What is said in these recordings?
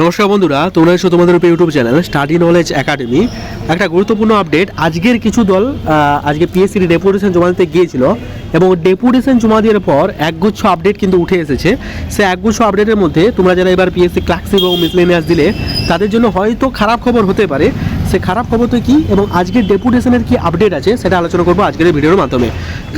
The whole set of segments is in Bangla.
নমস্কার বন্ধুরা, তোমরা এসো তোমাদের উপর YouTube channel study knowledge academy একটা গুরুত্বপূর্ণ আপডেট আজকের কিছু দল আজকে পিএসসির ডেপুটেশন জমা দিতে গিয়েছিল এবং ডেপুটেশন জমা দেওয়ার পর একগুচ্ছ আপডেট কিন্তু উঠে এসেছে। সে একগুচ্ছ আপডেটের মধ্যে তোমরা যারা এবার পিএসসি ক্লাসিক এবং মিসলেনিয়াস দিলে, তাদের জন্য হয়তো খারাপ খবর হতে পারে। সে খারাপ খবর তো কি এবং আজকের ডেপুটেশনের কি আপডেট আছে সেটা আলোচনা করব আজকের ভিডিওর মাধ্যমে।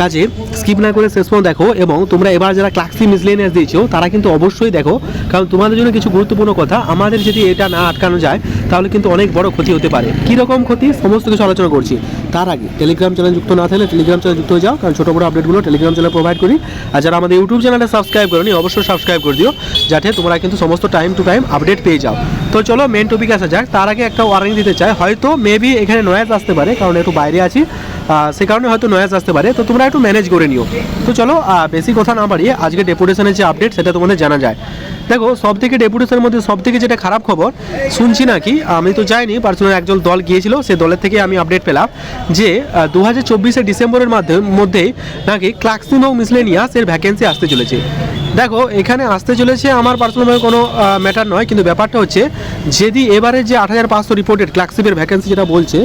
কাজে স্কিপ না করে শেষ পর্যন্ত দেখো এবং তোমরা এবার যারা ক্লাসি মিসলেনিয়াস দিয়েছ, তারা কিন্তু অবশ্যই দেখো, কারণ তোমাদের জন্য কিছু গুরুত্বপূর্ণ কথা, আমাদের যদি এটা না আটকানো যায়, তাহলে কিন্তু অনেক বড় ক্ষতি হতে পারে। কী রকম ক্ষতি? সমস্ত কিছু আলোচনা করছি। তার আগে টেলিগ্রাম চ্যানেল যুক্ত না থাকলে টেলিগ্রাম চ্যানেল যুক্ত হয়ে যাও, কারণ ছোটো বড় আপডেটগুলো টেলিগ্রাম চ্যানেল প্রোভাইড করি। আর যারা আমাদের ইউটিউব চ্যানেলটা সাবস্ক্রাইব করনি, অবশ্যই সাবস্ক্রাইব করে দিও, যাতে তোমরা কিন্তু সমস্ত টাইম টু টাইম আপডেট পেয়ে যাও। তো চলো মেন টপিক আসা যাক। তার আগে একটা ওয়ার্নিং দিতে চাই। হয়তো মেবি এখানে নয়েজ আসতে পারে, কারণ একটু বাইরে আছি। সে কারণে হয়তো নয়েজ আসতে পারে। তো তোমরা একটু ম্যানেজ করে নিও। তো চলো বেশি কথা না বাড়িয়ে আজকে ডেপুটেশনের যে আপডেট সেটা তোমাদের জানা যায়। দেখো সব থেকে ডেপুটেশনের মধ্যে সব থেকে যেটা খারাপ খবর, শুনছি নাকি? আমি তো যাইনি পার্সোনাল একজন দল গিয়েছিল, সে দলের থেকে আমি আপডেট পেলাম যে দু হাজার চব্বিশে ডিসেম্বরের মাধ্যমে, মধ্যেই নাকি ক্লাক্সিম এবং মিসলেনিয়াস এর ভ্যাকেন্সি আসতে চলেছে। দেখো, এখানে আসতে চলেছে আমার পার্সোনালভাবে কোনো ম্যাটার নয়, কিন্তু ব্যাপারটা হচ্ছে, যদি এবারে যে আট হাজার পাঁচশো রিপোর্টেড ক্লাক্সিপের ভ্যাকেন্সি যেটা বলছে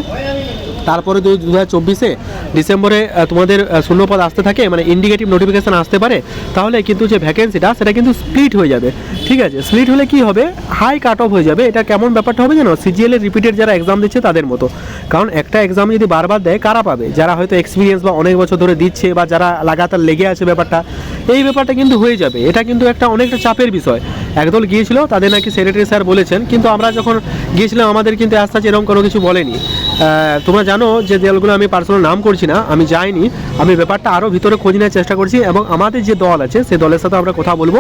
তারপরে দু হাজার চব্বিশে ডিসেম্বরে তোমাদের শূন্যপদ আসতে থাকে মানে ইন্ডিকেটিভ নোটিফিকেশান আসতে পারে, তাহলে কিন্তু যে ভ্যাকেন্সিটা সেটা কিন্তু স্প্লিট হয়ে যাবে। ঠিক আছে? স্প্লিট হলে কি হবে? হাই কাট অফ হয়ে যাবে। এটা কেমন ব্যাপারটা হবে জানো? সিজিএলের রিপিটেড যারা এক্সাম দিচ্ছে, তাদের মতো। কারণ একটা এক্সাম যদি বারবার দেয়, কারা পাবে? যারা হয়তো এক্সপিরিয়েন্স বা অনেক বছর ধরে দিচ্ছে, বা যারা লাগাতার লেগে আছে ব্যাপারটা, এই ব্যাপারটা কিন্তু হয়ে যাবে। এটা কিন্তু একটা অনেকটা চাপের বিষয়। একদল গিয়েছিল, তাদের নাকি সেক্রেটারি স্যার বলেছেন, কিন্তু আমরা যখন গিয়েছিলাম, আমাদের কিন্তু আস্তে আস্তে এরকম কোনো কিছু বলেনি। তোমরা জানো যে দলগুলো আমি পার্সোনাল নাম করছি না, আমি যাইনি। আমি ব্যাপারটা আরও ভিতরে খোঁজ নেওয়ার চেষ্টা করছি এবং আমাদের যে দল আছে, সেই দলের সাথে আমরা কথা বলব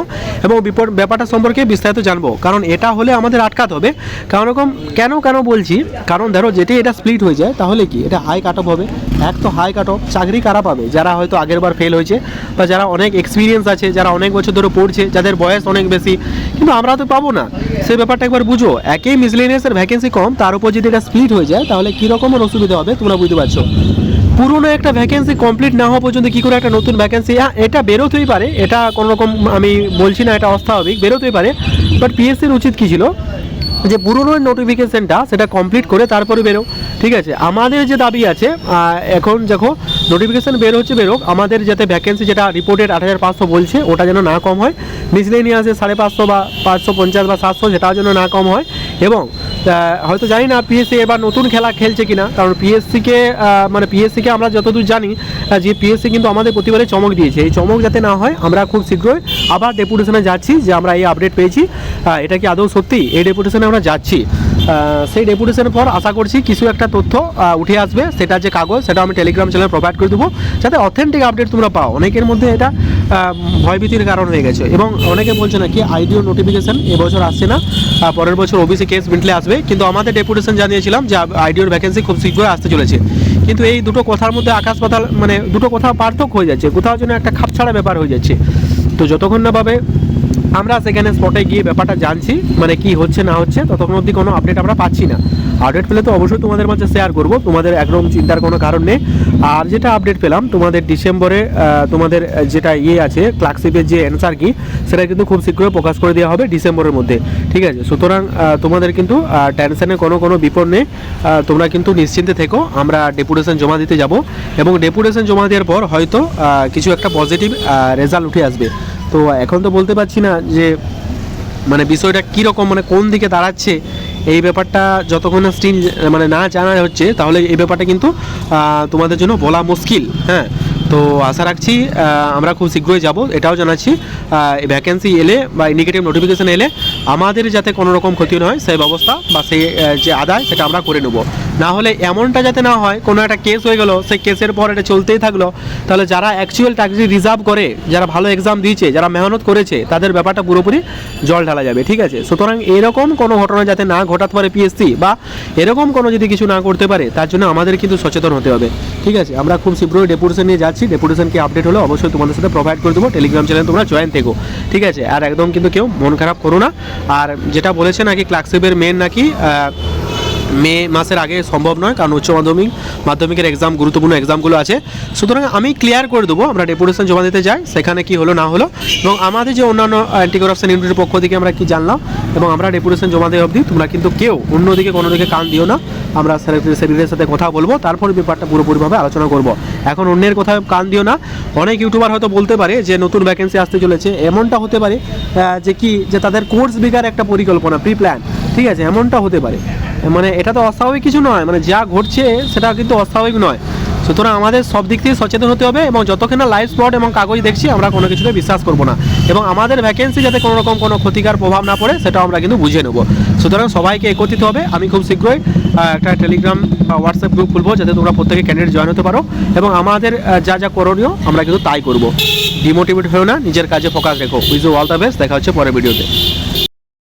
এবং বিপদ ব্যাপারটা সম্পর্কে বিস্তারিত জানব। কারণ এটা হলে আমাদের আটকাতে হবে। কারণ এরকম কেন কেন বলছি? কারণ ধরো যেটি এটা স্প্লিট হয়ে যায়, তাহলে কি? এটা হাই কাট অফ হবে। এক তো হাই কাট অফ চাকরি কারা পাবে? যারা হয়তো আগের বার ফেল হয়েছে বা যারা অনেক এক্সপিরিয়েন্স আছে, যারা অনেক বছর ধরে পড়ছে, যাদের বয়স অনেক বেশি, কিন্তু আমরা তো পাবো না। সেই ব্যাপারটা একবার বুঝো। একই মিসলেনিয়াসের ভ্যাকেন্সি কম, তার উপর যদি এটা স্প্লিট হয়ে যায়, তাহলে কী রকমের অসুবিধা হবে তোমরা বুঝতে পারছ? পুরনো একটা ভ্যাকেন্সি কমপ্লিট না হওয়া পর্যন্ত কী করে একটা নতুন ভ্যাকেন্সি এটা বেরোতেই পারে, এটা কোনো রকম আমি বলছি না এটা অস্বাভাবিক, বেরোতেই পারে। বাট পিএসসির উচিত কী ছিল? যে পুরনো নোটিফিকেশনটা সেটা কমপ্লিট করে তারপরে বেরো, ঠিক আছে? আমাদের যে দাবি আছে এখন দেখো নোটিফিকেশন বের হচ্ছে বেরোক আমাদের যাতে ভ্যাকেন্সি যেটা রিপোর্টেড আট হাজার পাঁচশো বলছে, ওটা যেন না কম হয়। মিসলেনিয়াসে সাড়ে পাঁচশো বা পাঁচশো পঞ্চাশ বা সাতশো, সেটাও যেন না কম হয়। এবং হয়তো জানি না পিএসসি এবার নতুন খেলা খেলছে কিনা, কারণ পিএসসিকে মানে পিএসসিকে আমরা যতদূর জানি যে পিএসসি কিন্তু আমাদের প্রতিবারে চমক দিয়েছে। এই চমক যাতে না হয়, আমরা খুব শীঘ্রই আবার ডেপুটেশনে যাচ্ছি, যে আমরা এই আপডেট পেয়েছি। এটা কি আদৌ সত্যি? এই ডেপুটেশনে আমরা যাচ্ছি। সেই ডেপুটেশনের পর আশা করছি কিছু একটা তথ্য উঠে আসবে। সেটা যে কাগজ, সেটা আমি টেলিগ্রাম চ্যানেলে প্রোভাইড করে দেবো। যাতে অথেন্টিক আপডেট তোমরা পাও। অনেকের মধ্যে এটা ভয়ভীতির কারণ হয়ে গেছে। এবং অনেকে বলছে নাকি আইডিও নোটিফিকেশন এবছর আসছে না। পরের বছর ওবিসি কেস মিটলে আসবে। কিন্তু আমাদের ডেপুটেশন জানিয়েছিলাম যে আইডিওর ভ্যাকেন্সি খুব শীঘ্রই আসতে চলেছে। কিন্তু এই দুটো কথার মধ্যে আকাশ পাতাল মানে দুটো কথা পার্থক্য হয়ে যাচ্ছে। কোথাও যেন একটা খাপছাড়া ব্যাপার হয়ে যাচ্ছে। তো যতক্ষণ না পাবে আমরা সেখানে স্পটে গিয়ে ব্যাপারটা জানছি মানে কি হচ্ছে, না হচ্ছে, ততক্ষণ অবধি কোনো আপডেট আমরা পাচ্ছি না। আপডেট পেলে তো অবশ্যই তোমাদের মাঝে শেয়ার করব, তোমাদের একদম চিন্তার কোনো কারণ নেই। আর যেটা আপডেট পেলাম, তোমাদের ডিসেম্বরে তোমাদের যেটা ইয়ে আছে ক্লার্কশিপের যে অ্যান্সার কি, সেটা কিন্তু খুব শীঘ্রই প্রকাশ করে দেওয়া হবে ডিসেম্বরের মধ্যে, ঠিক আছে? সুতরাং তোমাদের কিন্তু টেনশনের কোনো কোনো বিপদ নেই। তোমরা কিন্তু নিশ্চিন্তে থেকো, আমরা ডেপুটেশন জমা দিতে যাব। এবং ডেপুটেশন জমা দেওয়ার পর হয়তো কিছু একটা পজিটিভ রেজাল্ট উঠে আসবে। তো এখন তো বলতে পারছি না যে মানে বিষয়টা কীরকম মানে কোন দিকে দাঁড়াচ্ছে, এই ব্যাপারটা যতক্ষণ না স্টিল মানে না জানা হচ্ছে, তাহলে এই ব্যাপারটা কিন্তু তোমাদের জন্য বলা মুশকিল হ্যাঁ। তো আশা রাখছি আমরা খুব শীঘ্রই যাব। এটাও জানাচ্ছি ভ্যাকেন্সি এলে বা ইন্ডিকেটিভ নোটিফিকেশান এলে আমাদের যাতে কোনো রকম ক্ষতি না হয়, সেই ব্যবস্থা বা সেই যে আদায় সেটা আমরা করে নেব। না হলে এমনটা যাতে না হয়, কোনো একটা কেস হয়ে গেল, সেই কেসের পর এটা চলতেই থাকল, তাহলে যারা অ্যাকচুয়াল চাকরি রিজার্ভ করে, যারা ভালো এক্সাম দিয়েছে, যারা মেহনত করেছে, তাদের ব্যাপারটা পুরোপুরি জল ঢালা যাবে, ঠিক আছে? সুতরাং এরকম কোনো ঘটনা যাতে না ঘটাতে পারে পিএসসি বা এরকম কোনো যদি কিছু না করতে পারে, তার জন্য আমাদের কিন্তু সচেতন হতে হবে। ঠিক আছে, আমরা খুব শীঘ্রই ডেপুটেশন নিয়ে যাচ্ছি। ডেপুটেশন কি আপডেট হলে অবশ্যই তোমাদের সাথে প্রোভাইড করে দেবো। টেলিগ্রাম চ্যানেল তোমরা জয়েন থেকো। ঠিক আছে, আর একদম কিন্তু কেউ মন খারাপ করো না। আর যেটা বলেছে নাকি ক্লাকশিপের মেন নাকি মে মাসের আগে সম্ভব নয়, কারণ উচ্চ মাধ্যমিক, মাধ্যমিকের এক্সাম গুরুত্বপূর্ণ এক্সামগুলো আছে। সুতরাং আমি ক্লিয়ার করে দেবো, আমরা ডেপুটেশন জমা দিতে যাই, সেখানে কি হলো, না হলো। এবং আমাদের যে অন্যান্য অ্যান্টি করাপশন ইউনিটের পক্ষ থেকে আমরা কি জানলাম, এবং আমরা ডেপুটেশন জমা দেওয়া অবধি তোমরা কিন্তু কেউ অন্যদিকে কোনো দিকে কান দিও না। আমরা সেক্রেটারির সাথে কথা বলব, তারপর ব্যাপারটা পুরোপুরিভাবে আলোচনা করব। এখন অন্যের কোথাও কান দিও না। অনেক ইউটিউবার হয়তো বলতে পারে যে, নতুন ভ্যাকেন্সি আসতে চলেছে। এমনটা হতে পারে যে কি, যে তাদের কোর্স বিকার একটা পরিকল্পনা প্রি প্ল্যান ঠিক আছে, এমনটা হতে পারে। মানে এটা তো অস্বাভাবিক কিছু নয় মানে যা ঘটছে সেটা কিন্তু অস্বাভাবিক নয়। সুতরাং আমাদের সব দিক থেকে সচেতন হতে হবে এবং যতক্ষণ না লাইভ স্পট এবং কাগজ দেখছি, আমরা কোনো কিছুতে বিশ্বাস করব না। এবং আমাদের ভ্যাকেন্সি যাতে কোনো রকম কোনো ক্ষতিকার প্রভাব না পড়ে, সেটাও আমরা কিন্তু বুঝে নেব। সুতরাং সবাইকে একত্রিত হবে। আমি খুব শীঘ্রই একটা টেলিগ্রাম বা হোয়াটসঅ্যাপ গ্রুপ খুলবো, যাতে তোমরা প্রত্যেকে ক্যান্ডিডেট জয়েন হতে পারো। এবং আমাদের যা যা করণীয়, আমরা কিন্তু তাই করব। ডিমোটিভেট হয়েও না, নিজের কাজে ফোকাস রেখো। উইজ অল দ্য বেস্ট দেখা হচ্ছে পরের ভিডিওতে